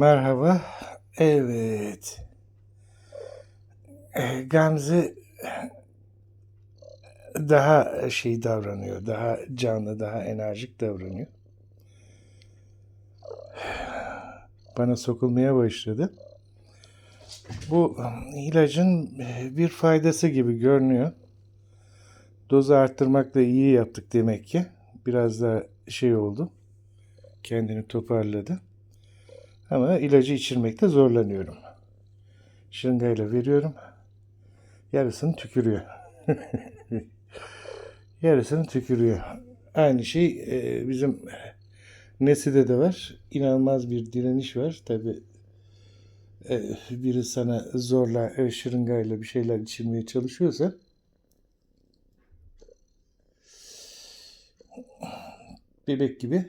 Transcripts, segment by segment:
Merhaba. Evet. Eh, Gamze daha şey davranıyor. Daha canlı, daha enerjik davranıyor. Bana sokulmaya başladı. Bu ilacın bir faydası gibi görünüyor. Dozu arttırmakla iyi yaptık demek ki. Biraz da şey oldu. Kendini toparladı. Ama ilacı içirmekte zorlanıyorum. Şırıngayla veriyorum. Yarısını tükürüyor. Yarısını tükürüyor. Aynı şey e, bizim Nesi'de de var. İnanılmaz bir direniş var. Tabi biri sana zorla e, şırıngayla bir şeyler içirmeye çalışıyorsa bebek gibi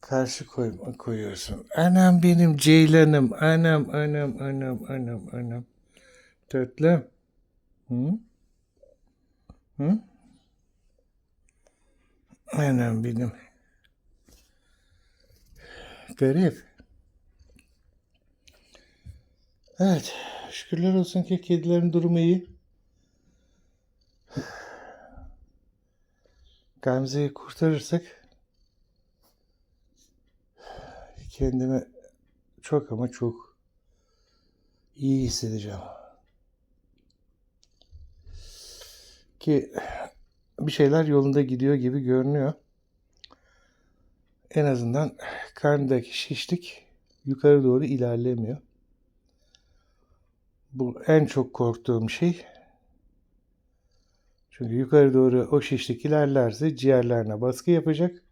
karşı koy, koyuyorsun. Anam benim ceylanım. Anam, anam, anam, anam, anam. Tatlım. Hı? Hı? Anam benim. Garip. Evet. Şükürler olsun ki kedilerin durumu iyi. Gamze'yi kurtarırsak kendimi çok ama çok iyi hissedeceğim. Ki bir şeyler yolunda gidiyor gibi görünüyor. En azından karnındaki şişlik yukarı doğru ilerlemiyor. Bu en çok korktuğum şey. Çünkü yukarı doğru o şişlik ilerlerse ciğerlerine baskı yapacak.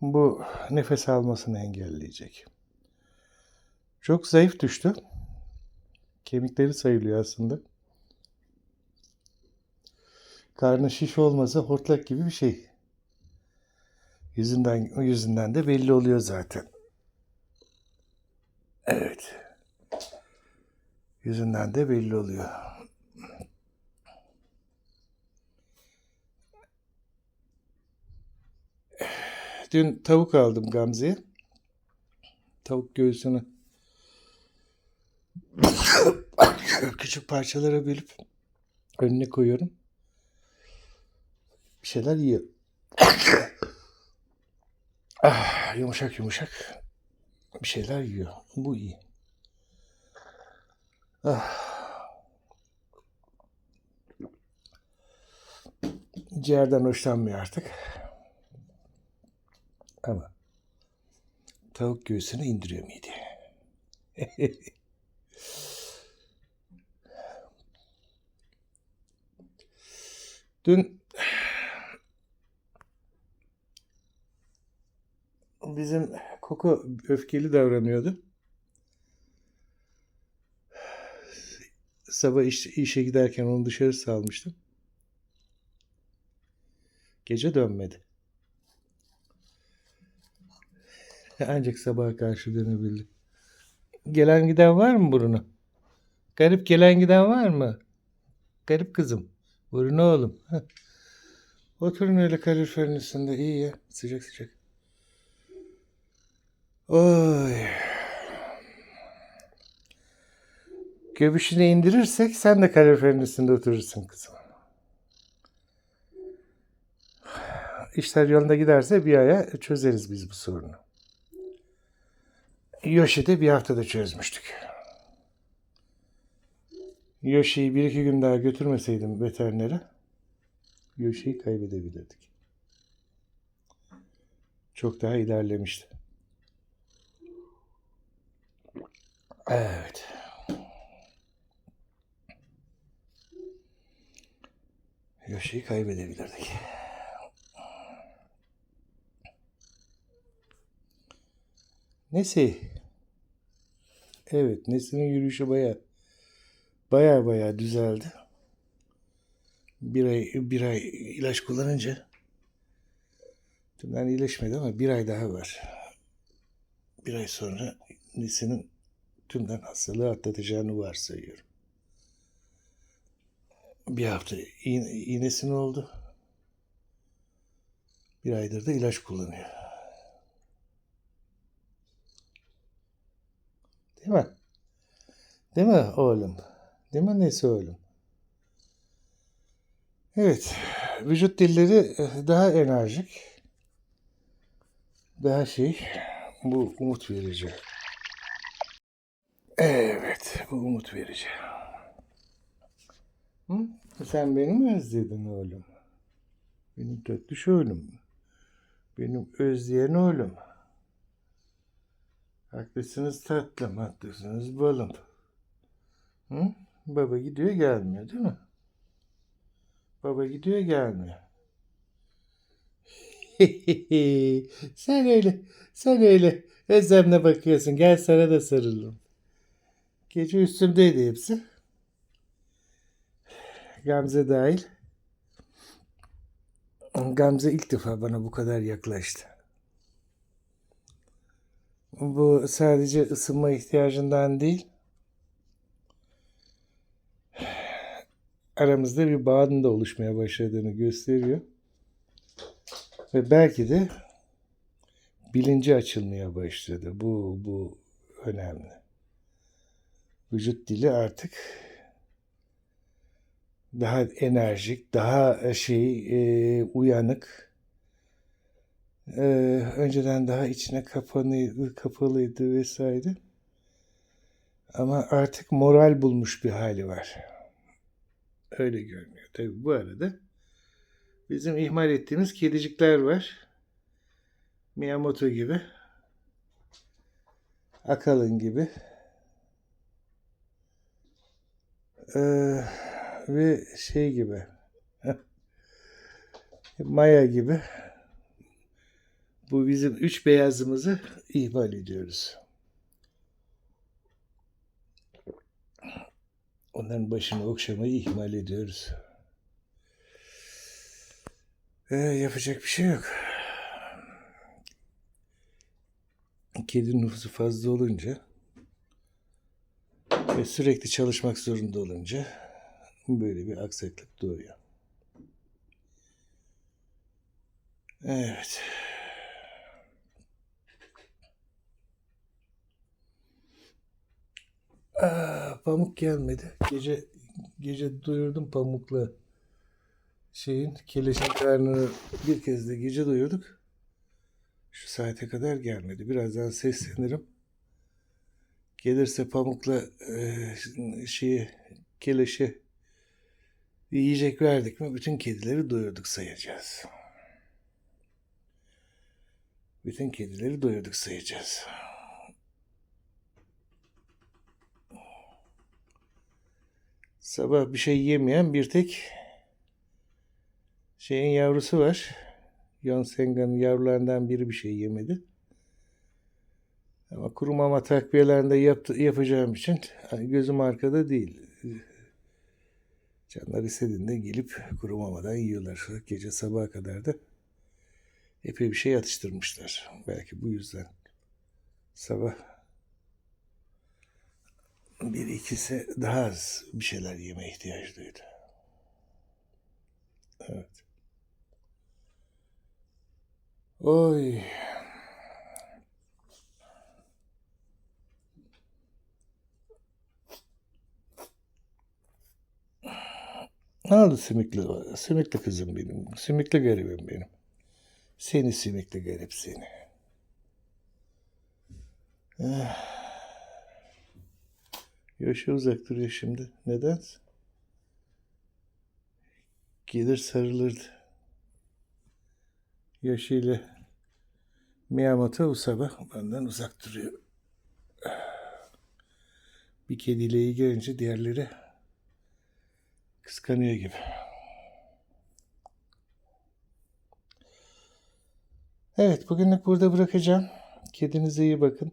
Bu nefes almasını engelleyecek. Çok zayıf düştü. Kemikleri sayılıyor aslında. Karnı şiş olmasa hortlak gibi bir şey. Yüzünden yüzünden de belli oluyor zaten. Evet. Yüzünden de belli oluyor. Dün tavuk aldım Gamze'ye. Tavuk göğsünü küçük parçalara bölüp önüne koyuyorum. Bir şeyler yiyor. ah, yumuşak yumuşak bir şeyler yiyor. Bu iyi. Ah. Ciğerden hoşlanmıyor artık. Ama tavuk göğsünü indiriyor mideye. Dün bizim Koko öfkeli davranıyordu. Sabah iş, işe giderken onu dışarı salmıştım. Gece dönmedi. Ancak sabaha karşı dönebildi. Gelen giden var mı Bruno? Garip gelen giden var mı? Garip kızım. Bruno oğlum. Oturun öyle kaloriferin üstünde. iyi ya. Sıcak sıcak. Oy. Göbüşünü indirirsek sen de kaloriferin üstünde oturursun kızım. İşler yolunda giderse bir aya çözeriz biz bu sorunu. Yoshi'de bir haftada çözmüştük. Yoshi'yi bir iki gün daha götürmeseydim veterinere Yoshi'yi kaybedebilirdik. Çok daha ilerlemişti. Evet. Yoshi'yi kaybedebilirdik. Nesi? Evet, Nesi'nin yürüyüşü baya baya baya düzeldi. Bir ay, bir ay ilaç kullanınca tümden iyileşmedi ama bir ay daha var. Bir ay sonra Nesi'nin tümden hastalığı atlatacağını varsayıyorum. Bir hafta iğne, iğnesinin oldu. Bir aydır da ilaç kullanıyor. Değil mi? Değil mi oğlum? Değil mi nesi oğlum? Evet. Vücut dilleri eh, daha enerjik. Daha şey. Bu umut verici. Evet. Bu umut verici. Hı? Sen beni mi özledin oğlum? Benim tatlış oğlum. Benim özleyen oğlum. Haklısınız tatlım, haklısınız balım. Hı? Baba gidiyor gelmiyor değil mi? Baba gidiyor gelmiyor. sen öyle, sen öyle özlemle bakıyorsun. Gel sana da sarılalım. Gece üstümdeydi hepsi. Gamze dahil. Gamze ilk defa bana bu kadar yaklaştı. Bu sadece ısınma ihtiyacından değil, aramızda bir bağın da oluşmaya başladığını gösteriyor. Ve belki de bilinci açılmaya başladı. Bu, bu önemli. Vücut dili artık daha enerjik, daha şey e, uyanık. E, önceden daha içine kapanıydı, kapalıydı vesaire. Ama artık moral bulmuş bir hali var. Öyle görünüyor. Tabii bu arada bizim ihmal ettiğimiz kedicikler var. Miyamoto gibi. Akalın gibi. Ee, ve şey gibi. Maya gibi. Bu bizim üç beyazımızı ihmal ediyoruz. Onların başını okşamayı ihmal ediyoruz. Ee, yapacak bir şey yok. Kedi nüfusu fazla olunca ve sürekli çalışmak zorunda olunca böyle bir aksaklık doğuyor. Evet. Aa, pamuk gelmedi. Gece gece doyurdum pamukla şeyin keleşin karnını bir kez de gece doyurduk. Şu saate kadar gelmedi. Birazdan seslenirim. Gelirse pamukla e, şeyi keleşe yiyecek verdik mi bütün kedileri doyurduk sayacağız. Bütün kedileri doyurduk sayacağız. Sabah bir şey yemeyen bir tek şeyin yavrusu var. Yonsenga'nın yavrularından biri bir şey yemedi. Ama kuru mama takviyelerinde yaptı, yapacağım için hani gözüm arkada değil. Canlar istediğinde gelip kuru mamadan yiyorlar. Gece sabaha kadar da epey bir şey atıştırmışlar. Belki bu yüzden sabah bir ikisi daha az bir şeyler yeme ihtiyacı duydu. Evet. Oy. Ne oldu simikli? Simikli kızım benim. Simikli garibim benim. Seni simikli garip seni. Ah. Yoşa uzak duruyor şimdi. Neden? Gelir sarılırdı. Yoşi ile Miyamoto bu sabah benden uzak duruyor. Bir kediyle iyi gelince diğerleri kıskanıyor gibi. Evet bugünlük burada bırakacağım. Kedinize iyi bakın.